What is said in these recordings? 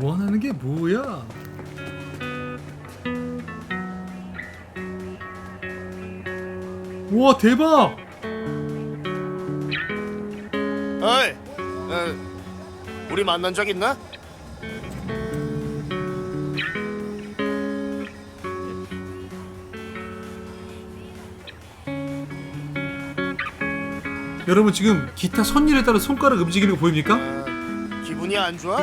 원하는 게 뭐야? 우와 대박! 어이, 어, 우리 만난 적 있나? 여러분 지금 기타 선율에 따라 손가락 움직이는 거 보입니까? 어, 기분이 안 좋아?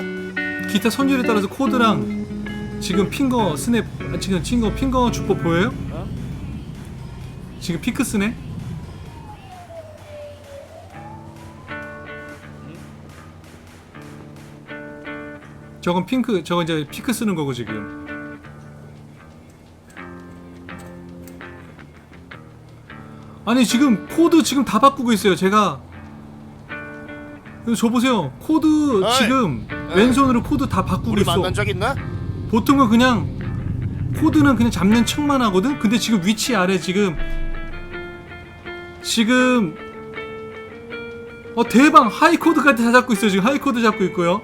기타 선율에 따라서 코드랑 지금 핑거 스냅 아, 지금 핑거 핑거 주법 보여요? 어? 지금 피크 스네? 저건 핑크 저건 이제 피크 쓰는 거고 지금 아니 지금 코드 지금 다 바꾸고 있어요 제가 저 보세요 코드 어이. 지금 어이. 왼손으로 코드 다 바꾸고 우리 있어 만난 적 있나? 보통은 그냥 코드는 그냥 잡는 척만 하거든. 근데 지금 위치 아래 지금 지금 어 대박 하이 코드까지 다 잡고 있어요. 지금 하이 코드 잡고 있고요.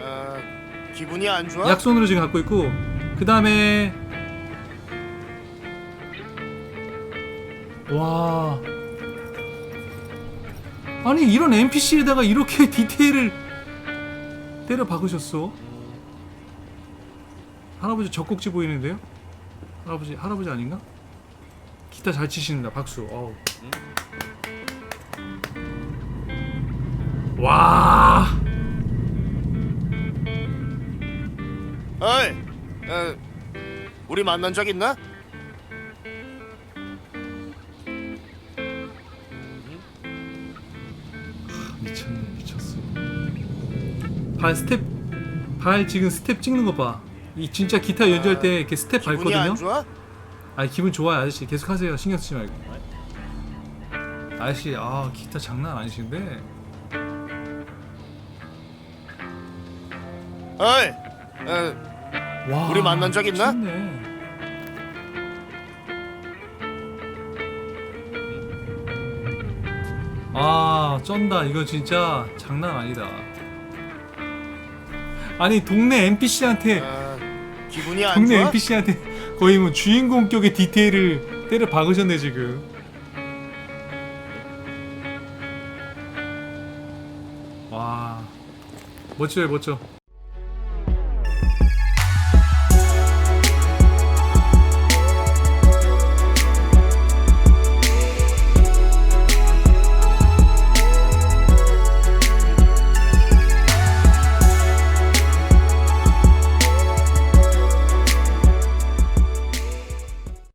어, 기분이 안 좋아? 약손으로 지금 갖고 있고 그 다음에 와 아니 이런 NPC에다가 이렇게 디테일을 때려 박으셨어 할아버지 젖꼭지 보이는데요? 할아버지 할아버지 아닌가? 기타 잘 치신다 박수 어우. 와 어이, 어, 우리 만난 적 있나? 발 스텝 발 지금 스텝 찍는 거 봐 이 진짜 기타 연주할 때 이렇게 스텝 기분이 밟거든요? 안 좋아? 아니 기분 좋아요 아저씨. 계속 하세요. 신경 쓰지 말고. 아저씨 아 기타 장난 아니신데? 어이, 어, 와 우리 만난 적 있나? 미쳤네. 아 쩐다. 이거 진짜 장난 아니다 아니 동네 NPC한테 어, 기분이 안 동네 좋아? NPC한테 거의 뭐 주인공격의 디테일을 때려 박으셨네 지금. 와 멋져요 멋져.